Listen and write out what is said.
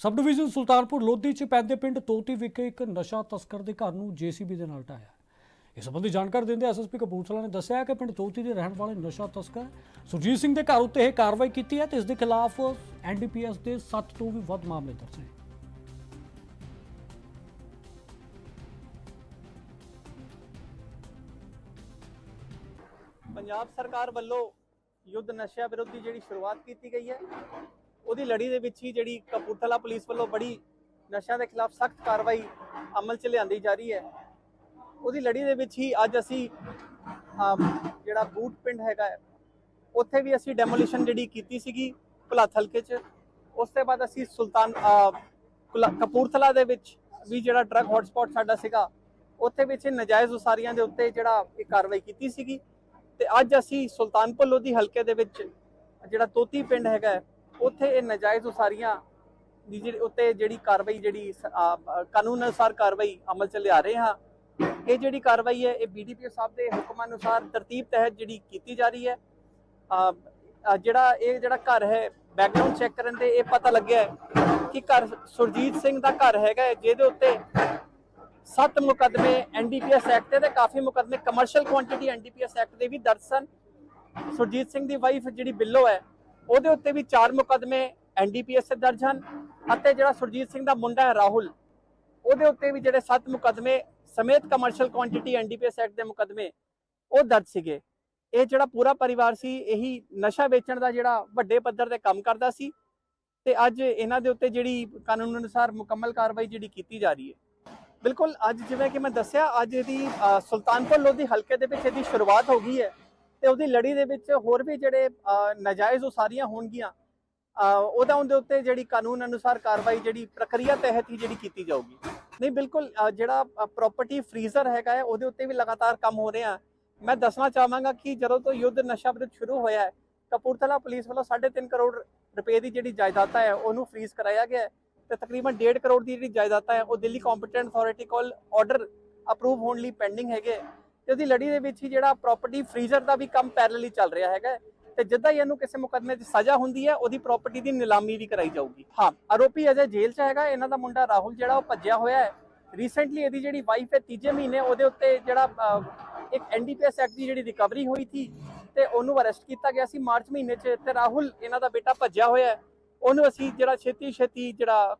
Sub division Sultanpur Lodhi ਚ ਪੈਂਦੇ ਪਿੰਡ ਤੋਤੀ ਵਿਖੇ ਇੱਕ ਨਸ਼ਾ ਤਸਕਰ ਦੇ ਘਰ ਨੂੰ ਜੀਸੀਬੀ ਦੇ ਨਾਲ ਢਾਇਆ ਇਸ ਸੰਬੰਧੀ ਜਾਣਕਾਰੀ ਦਿੰਦੇ ਐਸਐਸਪੀ ਕਪੂਰਥਲਾ ਨੇ ਦੱਸਿਆ ਕਿ ਪਿੰਡ ਤੋਤੀ ਦੇ ਰਹਿਣ ਵਾਲੇ ਨਸ਼ਾ ਤਸਕਰ ਸੁਰਜੀਤ ਸਿੰਘ ਦੇ ਘਰ ਉੱਤੇ ਇਹ ਕਾਰਵਾਈ ਕੀਤੀ ਹੈ ਤੇ ਇਸ ਦੇ ਖਿਲਾਫ ਐਨਡੀਪੀਐਸ ਦੇ 7 ਤੋਂ ਵੀ ਵੱਧ ਮਾਮਲੇ ਦਰਜ ਨੇ। ਪੰਜਾਬ ਸਰਕਾਰ ਵੱਲੋਂ ਯੁੱਧ ਨਸ਼ਿਆਂ ਵਿਰੁੱਧ ਜਿਹੜੀ ਸ਼ੁਰੂਆਤ ਕੀਤੀ ਗਈ ਹੈ ਉਹਦੀ ਲੜੀ ਦੇ ਵਿੱਚ ਹੀ ਜਿਹੜੀ ਕਪੂਰਥਲਾ ਪੁਲਿਸ ਵੱਲੋਂ ਬੜੀ ਨਸ਼ਿਆਂ ਦੇ ਖਿਲਾਫ ਸਖਤ ਕਾਰਵਾਈ ਅਮਲ 'ਚ ਲਿਆਂਦੀ ਜਾ ਰਹੀ ਹੈ। ਉਹਦੀ ਲੜੀ ਦੇ ਵਿੱਚ ਹੀ ਅੱਜ ਅਸੀਂ ਜਿਹੜਾ ਬੂਟ ਪਿੰਡ ਹੈਗਾ ਹੈ, ਉੱਥੇ ਵੀ ਅਸੀਂ ਡੈਮੋਲੀਸ਼ਨ ਜਿਹੜੀ ਕੀਤੀ ਸੀਗੀ ਭੁਲੱਥ ਹਲਕੇ 'ਚ। ਉਸ ਤੋਂ ਬਾਅਦ ਅਸੀਂ ਸੁਲਤਾਨ ਕੁਲਾ- ਕਪੂਰਥਲਾ ਦੇ ਵਿੱਚ ਵੀ ਜਿਹੜਾ ਡਰੱਗ ਹੌਟਸਪੌਟ ਸਾਡਾ ਸੀਗਾ ਉੱਥੇ ਵਿੱਚ ਇਹ ਨਜਾਇਜ਼ ਉਸਾਰੀਆਂ ਦੇ ਉੱਤੇ ਜਿਹੜਾ ਇਹ ਕਾਰਵਾਈ ਕੀਤੀ ਸੀਗੀ। ਤੇ ਅੱਜ ਅਸੀਂ ਸੁਲਤਾਨਪੁਰ ਲੋਧੀ ਹਲਕੇ ਦੇ ਵਿੱਚ ਜਿਹੜਾ ਤੋਤੀ ਪਿੰਡ ਹੈਗਾ ਉੱਥੇ ਇਹ ਨਜਾਇਜ਼ ਉਸਾਰੀਆਂ ਦੀ ਜਿਹੜੀ ਉੱਤੇ ਜਿਹੜੀ ਕਾਰਵਾਈ ਜਿਹੜੀ ਕਾਨੂੰਨ ਅਨੁਸਾਰ ਕਾਰਵਾਈ ਅਮਲ ਚ ਲਿਆ ਰਹੇ ਹਾਂ। ਇਹ ਜਿਹੜੀ ਕਾਰਵਾਈ ਹੈ ਇਹ ਬੀਡੀਪੀਓ ਸਾਹਿਬ ਦੇ ਹੁਕਮ ਅਨੁਸਾਰ ਤਰਤੀਬ ਤਹਿਤ ਜਿਹੜੀ ਕੀਤੀ ਜਾ ਰਹੀ ਹੈ। ਜਿਹੜਾ ਇਹ ਜਿਹੜਾ ਘਰ ਹੈ ਬੈਕਗ੍ਰਾਉਂਡ ਚੈੱਕ ਕਰਨ ਤੇ ਇਹ ਪਤਾ ਲੱਗਿਆ ਕਿ ਘਰ ਸੁਰਜੀਤ ਸਿੰਘ ਦਾ ਘਰ ਹੈਗਾ ਹੈ, ਜਿਹਦੇ ਉੱਤੇ ਸੱਤ ਮੁਕੱਦਮੇ ਐਨਡੀਪੀਐਸ ਐਕਟ ਦੇ ਤੇ ਕਾਫੀ ਮੁਕੱਦਮੇ ਕਮਰਸ਼ੀਅਲ ਕੁਆਂਟੀਟੀ ਐਨਡੀਪੀਐਸ ਐਕਟ ਦੇ ਵੀ ਦਰਜ ਸਨ। ਸੁਰਜੀਤ ਸਿੰਘ ਦੀ ਵਾਈਫ ਜਿਹੜੀ ਬਿੱਲੋ ਹੈ ਉਹਦੇ ਉੱਤੇ ਵੀ ਚਾਰ ਮੁਕੱਦਮੇ ਐਨਡੀਪੀਐਸ ਦੇ ਦਰਜ ਹਨ ਅਤੇ ਜਿਹੜਾ ਸੁਰਜੀਤ ਸਿੰਘ ਦਾ ਮੁੰਡਾ ਹੈ ਰਾਹੁਲ, ਉਹਦੇ ਉੱਤੇ ਵੀ ਜਿਹੜੇ ਸੱਤ ਮੁਕੱਦਮੇ ਸਮੇਤ ਕਮਰਸ਼ੀਅਲ ਕੁਆਂਟੀਟੀ ਐਨਡੀਪੀਐਸ ਐਕਟ ਦੇ ਮੁਕੱਦਮੇ ਉਹ ਦਰਜ ਸੀਗੇ। ਇਹ ਜਿਹੜਾ ਪੂਰਾ ਪਰਿਵਾਰ ਸੀ, ਇਹੀ ਨਸ਼ਾ ਵੇਚਣ ਦਾ ਜਿਹੜਾ ਵੱਡੇ ਪੱਧਰ ਤੇ ਕੰਮ ਕਰਦਾ ਸੀ ਤੇ ਅੱਜ ਇਹਨਾਂ ਦੇ ਉੱਤੇ ਜਿਹੜੀ ਕਾਨੂੰਨ ਅਨੁਸਾਰ ਮੁਕੰਮਲ ਕਾਰਵਾਈ ਜਿਹੜੀ ਕੀਤੀ ਜਾ ਰਹੀ ਹੈ। ਬਿਲਕੁਲ, ਅੱਜ ਜਿਵੇਂ ਕਿ ਮੈਂ ਦੱਸਿਆ, ਅੱਜ ਇਹਦੀ ਸੁਲਤਾਨਪੁਰ ਲੋਧੀ ਹਲਕੇ ਦੇ ਵਿੱਚ ਇਹਦੀ ਸ਼ੁਰੂਆਤ ਹੋ ਗਈ ਹੈ। ਤੇ ਉਹਦੀ ਲੜੀ ਦੇ ਵਿੱਚ ਹੋਰ ਵੀ ਜਿਹੜੇ ਨਾਜਾਇਜ਼ ਉਸਾਰੀਆਂ ਹੋਣਗੀਆਂ ਉਹਦਾ ਉਹਦੇ ਉੱਤੇ ਜਿਹੜੀ ਕਾਨੂੰਨ ਅਨੁਸਾਰ ਕਾਰਵਾਈ ਜਿਹੜੀ ਪ੍ਰਕਿਰਿਆ ਤਹਿਤ ਹੀ ਜਿਹੜੀ ਕੀਤੀ ਜਾਊਗੀ। ਨਹੀਂ, ਬਿਲਕੁਲ ਜਿਹੜਾ ਪ੍ਰਾਪਰਟੀ ਫਰੀਜ਼ਰ ਹੈਗਾ ਹੈ, ਉਹਦੇ ਉੱਤੇ ਵੀ ਲਗਾਤਾਰ ਕੰਮ ਹੋ ਰਿਹਾ। ਮੈਂ ਦੱਸਣਾ ਚਾਹਾਂਗਾ ਕਿ ਜਦੋਂ ਤੋਂ ਯੁੱਧ ਨਸ਼ਾ ਵਿਰੁੱਧ ਸ਼ੁਰੂ ਹੋਇਆ ਹੈ, ਕਪੂਰਥਲਾ ਪੁਲਿਸ ਵੱਲੋਂ 3.5 ਕਰੋੜ ਰੁਪਏ ਦੀ ਜਿਹੜੀ ਜਾਇਦਾਦਾਂ ਹੈ, ਉਹਨੂੰ ਫਰੀਜ਼ ਕਰਾਇਆ ਗਿਆ ਹੈ ਤੇ ਤਕਰੀਬਨ 1.5 ਕਰੋੜ ਦੀ ਜਿਹੜੀ ਜਾਇਦਾਦਾਂ ਹੈ, ਉਹ ਦਿੱਲੀ ਕੰਪੀਟੈਂਟ ਅਥਾਰਟੀ ਕੋਲ ਆਰਡਰ ਅਪਰੂਵ ਹੋਣ ਲਈ ਪੈਂਡਿੰਗ ਹੈਗੇ ਤੇ ਉਹਦੀ ਲੜੀ ਦੇ ਵਿੱਚ ਹੀ ਜਿਹੜਾ ਪ੍ਰਾਪਰਟੀ ਫਰੀਜ਼ਰ ਦਾ ਵੀ ਕੰਮ ਪੈਰਲਲੀ ਚੱਲ ਰਿਹਾ ਹੈਗਾ ਹੈ। ਤੇ ਜਿੱਦਾਂ ਹੀ ਇਹਨੂੰ ਕਿਸੇ ਮੁਕੱਦਮੇ 'ਚ ਸਜ਼ਾ ਹੁੰਦੀ ਹੈ ਉਹਦੀ ਪ੍ਰਾਪਰਟੀ ਦੀ ਨਿਲਾਮੀ ਵੀ ਕਰਾਈ ਜਾਊਗੀ। ਹਾਂ ਆਰੋਪੀ ਅਜੇ ਜੇਲ੍ਹ 'ਚ ਹੈਗਾ ਇਹਨਾਂ ਦਾ ਮੁੰਡਾ ਰਾਹੁਲ ਜਿਹੜਾ ਉਹ ਭੱਜਿਆ ਹੋਇਆ ਹੈ। ਰੀਸੈਂਟਲੀ ਇਹਦੀ ਜਿਹੜੀ ਵਾਈਫ ਹੈ ਤੀਜੇ ਮਹੀਨੇ ਉਹਦੇ ਉੱਤੇ ਜਿਹੜਾ ਅਹ, ਇੱਕ ਐਨਡੀਪੀਐਸ ਐਕਟ ਦੀ ਜਿਹੜੀ ਰਿਕਵਰੀ ਹੋਈ ਸੀ ਤੇ ਉਹਨੂੰ ਅਰੈਸਟ ਕੀਤਾ ਗਿਆ ਸੀ। ਮਾਰਚ ਮਹੀਨੇ 'ਚ ਤੇ ਰਾਹੁਲ ਇਹਨਾਂ ਦਾ ਬੇਟਾ ਭੱਜਿਆ ਹੋਇਆ ਹੈ। ਉਹਨੂੰ ਅਸੀਂ ਜਿਹੜਾ ਛੇਤੀ ਛੇਤੀ ਜਿਹੜਾ